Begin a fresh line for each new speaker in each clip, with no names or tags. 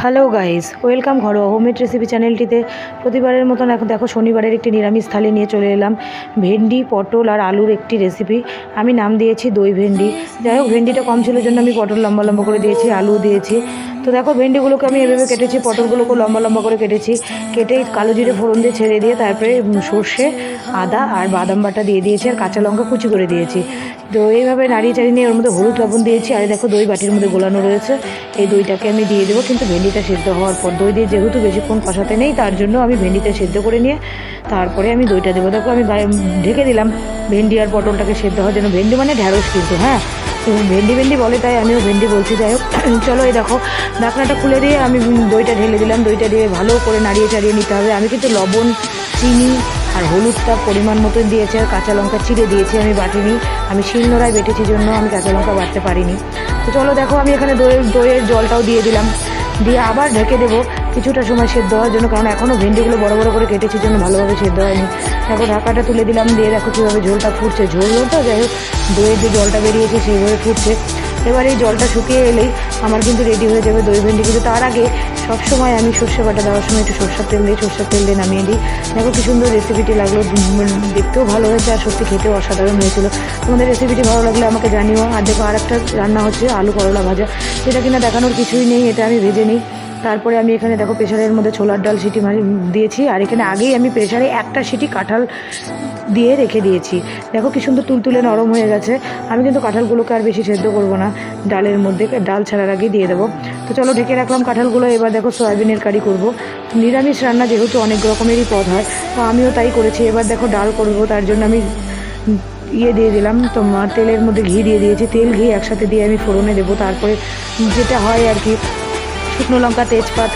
Hello guys welcome ঘরোয়া homemade recipe চ্যানেলটিতে প্রতিবারের মতন এখন দেখো শনিবারের একটি নিরামিষ থালি নিয়ে চলে এলাম। ভেন্ডি, পটল আর আলুর একটি রেসিপি আমি নাম দিয়েছি দই ভেন্ডি। যাই হোক, ভেন্ডিটা কম ছিল, জন্য আমি পটল লম্বা লম্বা করে দিয়েছি, আলু দিয়েছি। তো দেখো, ভেন্ডিগুলোকে আমি এভাবে কেটেছি, পটলগুলোকে লম্বা লম্বা করে কেটেছি। কেটে কালো জিরে ফোড়ন দিয়ে ছেড়ে দিয়ে তারপরে সর্ষে, আদা আর বাদাম বাটা দিয়ে দিয়েছি আর কাঁচা লঙ্কা কুচি করে দিয়েছি। তো এইভাবে নাড়িয়ে চাড়িয়ে নিয়ে ওর মধ্যে হলুদ লবণ দিয়েছি আর দেখো, দই বাটির মধ্যে গোলানো রয়েছে। এই দইটাকে আমি দিয়ে দেবো, কিন্তু ভেন্ডিটা সেদ্ধ হওয়ার পর, দই দিয়ে যেহেতু বেশিক্ষণ কষাতে নেই, তার জন্য আমি ভেন্ডিটা সেদ্ধ করে নিয়ে তারপরে আমি দইটা দেবো। দেখো, আমি ঢেকে দিলাম, ভেন্ডি আর পটলটাকে সেদ্ধ হওয়ার জন্য। ভেন্ডি মানে ঢ্যাঁড়স কিন্তু হ্যাঁ? ভেন্ডি ভেন্ডি বলে, তাই আমিও ভেন্ডি বলছি, যাই চলো এই দেখো, ঢাকনাটা খুলে দিয়ে আমি দইটা ঢেলে দিলাম। দইটা দিয়ে ভালো করে নাড়িয়ে চাড়িয়ে নিতে হবে। আমি কিন্তু লবণ, চিনি আর হলুদটা পরিমাণ মতো দিয়েছে আর কাঁচা লঙ্কা চিড়ে দিয়েছি আমি বাটিনি। আমি শিলনোড়ায় বেটেছি জন্য আমি কাঁচা লঙ্কা বাটতে পারিনি। তো চলো দেখো, আমি এখানে দইয়ের দইয়ের জলটাও দিয়ে দিলাম। দিয়ে আবার ঢেকে দেবো কিছুটা সময় সেদ্ধ হওয়ার জন্য, কারণ এখনও ভেন্ডিগুলো বড় বড় করে কেটেছি জন্য ভালোভাবে সেদ্ধ হয়নি। দেখো, ঢাকাটা তুলে দিলাম। দিয়ে দেখো কীভাবে ঝোলটা ফুটছে। ঝোল তো যাই হোক, দইয়ের যে জলটা বেরিয়েছে সেইভাবে ফুটছে। এবার এই জলটা শুকিয়ে এলেই আমার কিন্তু রেডি হয়ে যাবে দই ভেন্ডি। কিন্তু তার আগে সবসময় আমি সর্ষে বাটা দেওয়ার সময় একটু সর্ষার তেল দিই সর্ষার তেল দিয়ে নামিয়ে দিই। দেখো কি সুন্দর রেসিপিটি লাগল। দেখতেও ভালো হয়েছে আর সত্যি খেতেও অসাধারণ হয়েছিল। তোমাদের রেসিপিটি ভালো লাগলে আমাকে জানিও। আর দেখো আর একটা রান্না হচ্ছে আলু করলা ভাজা। যেটা কিনা দেখানোর কিছুই নেই, এটা আমি ভেজে নিই। তারপরে আমি এখানে দেখো প্রেশারের মধ্যে ছোলার ডাল, সিটি দিয়েছি। আর এখানে আগেই আমি প্রেশারে একটা সিটি কাঁঠাল দিয়ে রেখে দিয়েছি। দেখো কি সুন্দর তুলতুলে নরম হয়ে গেছে। আমি কিন্তু কাঁঠালগুলোকে আর বেশি সেদ্ধ করব না। ডালের মধ্যে, ডাল ছাড়ার আগেই দিয়ে দেবো। তো চলো ঢেকে রাখলাম কাঁঠালগুলো, এবার দেখো সয়াবিনের কারি করব। নিরামিষ রান্না যেহেতু অনেক রকমেরই পদ হয়, তো আমিও তাই করেছি। এবার দেখো ডাল করব, তার জন্য আমি ইয়ে দিয়ে দিলাম তোমার তেলের মধ্যে ঘি দিয়ে দিয়েছি। তেল ঘি একসাথে দিয়ে আমি ফোড়নে দেবো। তারপরে যেটা হয় আর কি শুকনো লঙ্কা, তেজপাত,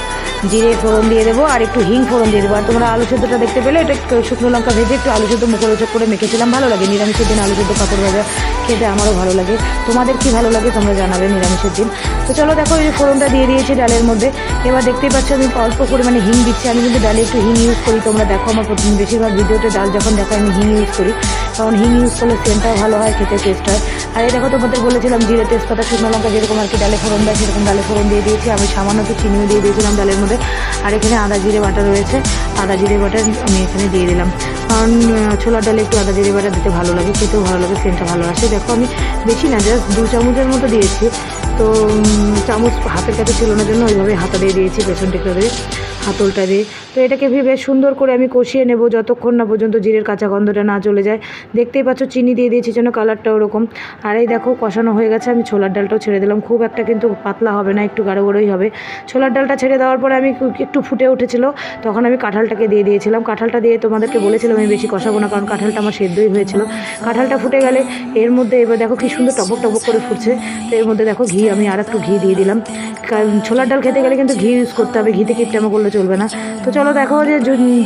জিরে ফোড়ন দিয়ে দেবো, আর একটু হিং ফোড়ন দিয়ে দেবো। আর তোমরা আলু সেদ্ধটা দেখতে পেলে, এটা শুকনো লঙ্কা ভেজে একটু আলু সেদ্ধ মুখরোচক করে মেখেছিলাম। ভালো লাগে নিরামিষের দিন আলু সেদ্ধ কাপড় ভাজা, খেতে আমারও ভালো লাগে। তোমাদের কি ভালো লাগে তোমরা জানাবে নিরামিষের দিন। তো চলো দেখো, এই যে ফোড়নটা দিয়ে দিয়েছি ডালের মধ্যে। এবার দেখতেই পাচ্ছ আমি অল্প পরিমাণে হিং দিচ্ছি। আমি কিন্তু ডালে একটু হিং ইউজ করি, তোমরা দেখো আমার বেশিরভাগ ভিডিওতে ডাল যখন দেখো আমি হিং ইউজ করি। কারণ হিং ইউজ করলে সেন্টটাও ভালো হয়, খেতে টেস্ট হয়। আর এই দেখো তোমাদের বলেছিলাম জিরে তেজপাতা, শুকনো লঙ্কা যেরকম আর কি, ডালে ফোড়ন দেয় সেরকম ডালে ফোড়ন দিয়ে দিয়েছি। আমি সামান্য একটু চিনিও দিয়ে দিয়েছিলাম ডালের মধ্যে। আর এখানে আদা জিরে বাটা রয়েছে। আদা জিরে বাটা আমি এখানে দিয়ে দিলাম। কারণ ছোলার ডালে একটু আদা জিরে বাটা দিতে ভালো লাগে, খেতেও ভালো লাগে, সেন্টটা ভালো আসে। দেখো আমি বেশি না জাস্ট দু চামচের মতো দিয়েছি। তো চামচ হাতের কাছে ছিল না, জন্য ওইভাবে হাতা দিয়ে দিয়েছি, পেছন টেকটা দিয়ে হাতলটা দিয়ে তো এটাকে ভি বেশ সুন্দর করে আমি কষিয়ে নেব, যতক্ষণ না পর্যন্ত জিরের কাঁচা গন্ধটা না চলে যায়। দেখতেই পাচ্ছ, চিনি দিয়ে দিয়েছি যেন কালারটা ওরকম। আর এই দেখো, কষানো হয়ে গেছে, আমি ছোলার ডালটাও ছেড়ে দিলাম। খুব একটা কিন্তু পাতলা হবে না, একটু গাঢ় গাঢ়ই হবে। ছোলার ডালটা ছেড়ে দেওয়ার পরে আমি একটু- একটু ফুটে উঠেছিল, তখন আমি কাঁঠালটাকে দিয়ে দিয়েছিলাম। কাঁঠালটা দিয়ে তোমাদেরকে বলেছিলাম, আমি বেশি কষাবো না, কারণ কাঁঠালটা আমার সেদ্ধই হয়েছিল। কাঁঠালটা ফুটে গেলে এর মধ্যে এবার দেখো কি সুন্দর টপক টপক করে ফুটছে। তো এর মধ্যে দেখো ঘি, আমি আর একটু ঘি দিয়ে দিলাম। কারণ ছোলার ডাল খেতে গেলে কিন্তু ঘি ইউজ করতে হবে, ঘিতে কিপটামো করলে চলবে না। তো চলো দেখো যে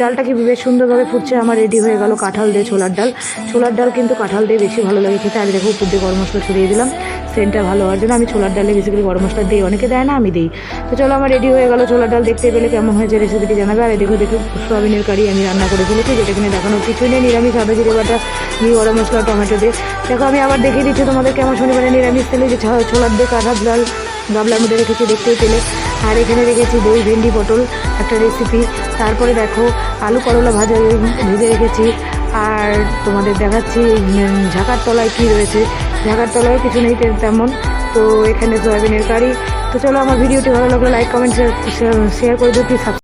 ডালটা কি বেশ সুন্দরভাবে ফুটছে। আমার রেডি হয়ে গেল কাঁঠাল দিয়ে ছোলার ডাল। ছোলার ডাল কিন্তু কাঁঠাল দিয়ে বেশি ভালো লাগে খেতে। আমি দেখো উপর দিয়ে গরম মশলা ছড়িয়ে দিলাম। সেন্টটা ভালো হওয়ার জন্য আমি ছোলার ডালে বেসিক্যালি গরম মশলা দিই। অনেকে দেয় না, আমি দিই। তো চলো আমার রেডি হয়ে গেল ছোলার ডাল। দেখতে পেলে কেমন হয়েছে রেসিপিটি জানাবে। আর দেখো দেখো সোয়াবিনের কারি আমি রান্না করে ফেলেছি, যেটা কিনে দেখানোর কিছুই নেই। নিরামিষ আদা, জিরে বাটা ঘি গরম মশলা, টমেটো দিয়ে। দেখো, আমি আবার দেখিয়ে দিচ্ছি তোমাদের কেমন শনিবারে নিরামিষ তেলে যে ছোলার দিয়ে কাঁঠাল, ডাল, গাবলার মধ্যে রেখেছি, দেখতেই পেলে। আর এখানে রেখেছি দই, ভেন্ডি, পটল একটা রেসিপি তারপরে দেখো, আলু করলা ভাজা ভেজে রেখেছি। আর তোমাদের দেখাচ্ছি ঝাঁকার তলায় কী রয়েছে। ঝাঁকার তলায় কিছু নেই তেমন। তো এখানে সয়াবিনের কারি। তো চলো আমার ভিডিওটি ভালো লাগলে লাইক কমেন্ট শেয়ার করে দিও